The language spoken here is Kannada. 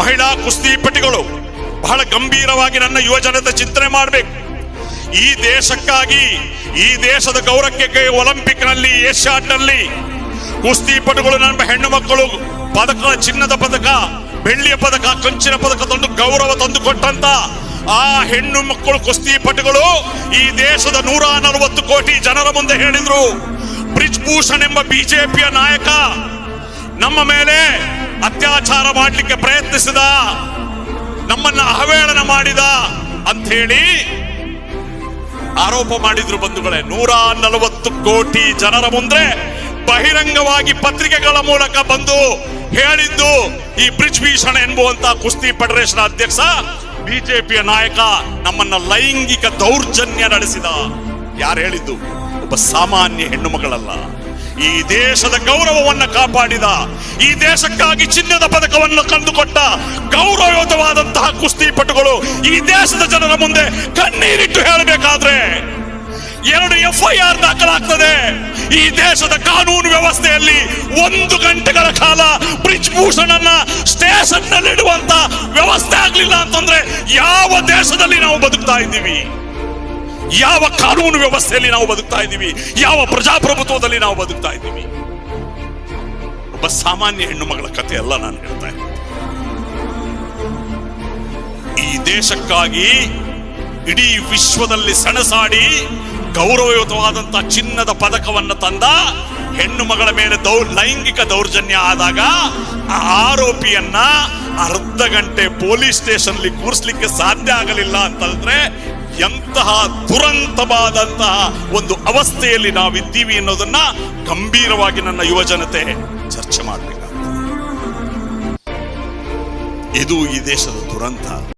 ಮಹಿಳಾ ಕುಸ್ತಿಪಟಿಗಳು ಬಹಳ ಗಂಭೀರವಾಗಿ ನನ್ನ ಯುವಜನತೆ ಚಿಂತನೆ ಮಾಡಬೇಕು. ಈ ದೇಶಕ್ಕಾಗಿ, ಈ ದೇಶದ ಗೌರವಕ್ಕೆ ಒಲಿಂಪಿಕ್ನಲ್ಲಿ ಏಷ್ಯಾಡ್ನಲ್ಲಿ ಕುಸ್ತಿಪಟುಗಳು ನಮ್ಮ ಹೆಣ್ಣು ಮಕ್ಕಳು ಪದಕ, ಚಿನ್ನದ ಪದಕ, ಬೆಳ್ಳಿಯ ಪದಕ, ಕಂಚಿನ ಪದಕ ತಂದು ಗೌರವ ತಂದು ಕೊಟ್ಟಂತ ಆ ಹೆಣ್ಣು ಮಕ್ಕಳು ಕುಸ್ತಿಪಟುಗಳು ಈ ದೇಶದ ನೂರ ನಲವತ್ತು ಕೋಟಿ ಜನರ ಮುಂದೆ ಹೇಳಿದ್ರು. ಬ್ರಿಜ್ ಭೂಷಣ್ ಎಂಬ ಬಿಜೆಪಿಯ ನಾಯಕ ನಮ್ಮ ಮೇಲೆ ಅತ್ಯಾಚಾರ ಮಾಡಲಿಕ್ಕೆ ಪ್ರಯತ್ನಿಸಿದ, ನಮ್ಮನ್ನ ಅವಹೇಳನ ಮಾಡಿದ ಅಂತ ಹೇಳಿ ಆರೋಪ ಮಾಡಿದ್ರು ಬಂಧುಗಳೇ. ನೂರ ನಲವತ್ತು ಕೋಟಿ ಜನರ ಮುಂದೆ ಬಹಿರಂಗವಾಗಿ ಪತ್ರಿಕೆಗಳ ಮೂಲಕ ಬಂದು ಹೇಳಿದ್ದು ಈ ಬ್ರಿಜ್ ಭೀಷಣ ಎಂಬುವಂತ ಕುಸ್ತಿ ಫೆಡರೇಷನ್ ಅಧ್ಯಕ್ಷ, ಬಿಜೆಪಿಯ ನಾಯಕ ನಮ್ಮನ್ನ ಲೈಂಗಿಕ ದೌರ್ಜನ್ಯ ನಡೆಸಿದ. ಯಾರು ಹೇಳಿದ್ದು? ಒಬ್ಬ ಸಾಮಾನ್ಯ ಹೆಣ್ಣು ಮಗಳಲ್ಲ. ಈ ದೇಶದ ಗೌರವವನ್ನು ಕಾಪಾಡಿದ, ಈ ದೇಶಕ್ಕಾಗಿ ಚಿನ್ನದ ಪದಕವನ್ನು ಕಂಡುಕೊಟ್ಟ ಗೌರವಯುತವಾದಂತಹ ಕುಸ್ತಿಪಟುಗಳು ಈ ದೇಶದ ಜನರ ಮುಂದೆ ಕಣ್ಣೀರಿಟ್ಟು ಹೇಳಬೇಕಾದ್ರೆ ಎರಡು ಎಫ್ ಐ ಆರ್ ದಾಖಲಾಗ್ತದೆ. ಈ ದೇಶದ ಕಾನೂನು ವ್ಯವಸ್ಥೆಯಲ್ಲಿ ಒಂದು ಗಂಟೆಗಳ ಕಾಲ ಬ್ರಿಜ್ ಭೂಷಣನ್ನ ಸ್ಟೇಷನ್ನಲ್ಲಿ ಇಡುವಂತ ವ್ಯವಸ್ಥೆ ಆಗ್ಲಿಲ್ಲ ಅಂತಂದ್ರೆ ಯಾವ ದೇಶದಲ್ಲಿ ನಾವು ಬದುಕ್ತಾ ಇದ್ದೀವಿ? ಯಾವ ಕಾನೂನು ವ್ಯವಸ್ಥೆಯಲ್ಲಿ ನಾವು ಬದುಕ್ತಾ ಇದ್ದೀವಿ? ಯಾವ ಪ್ರಜಾಪ್ರಭುತ್ವದಲ್ಲಿ ನಾವು ಬದುಕ್ತಾ ಇದ್ದೀವಿ? ಒಬ್ಬ ಸಾಮಾನ್ಯ ಹೆಣ್ಣು ಮಗಳ ಕಥೆ ಅಲ್ಲ ನಾನು ಹೇಳ್ತಾ ಇದ್ದೀನಿ ಈ ದೇಶಕ್ಕಾಗಿ ಇಡೀ ವಿಶ್ವದಲ್ಲಿ ಸಣಸಾಡಿ ಗೌರವಯುತವಾದಂತ ಚಿನ್ನದ ಪದಕವನ್ನು ತಂದ ಹೆಣ್ಣು ಮಗಳ ಮೇಲೆ ದೌ ಲೈಂಗಿಕ ದೌರ್ಜನ್ಯ ಆದಾಗ ಆ ಆರೋಪಿಯನ್ನ ಅರ್ಧ ಗಂಟೆ ಪೊಲೀಸ್ ಸ್ಟೇಷನ್ ಅಲ್ಲಿ ಕೂರಿಸ್ಲಿಕ್ಕೆ ಸಾಧ್ಯ ಆಗಲಿಲ್ಲ ಅಂತಂದ್ರೆ ಎಂತಹ ದುರಂತವಾದಂತಹ ಒಂದು ಅವಸ್ಥೆಯಲ್ಲಿ ನಾವಿದ್ದೀವಿ ಅನ್ನೋದನ್ನ ಗಂಭೀರವಾಗಿ ನನ್ನ ಯುವ ಜನತೆ ಚರ್ಚೆ ಮಾಡಬೇಕು ಇದು ಈ ದೇಶದ ದುರಂತ.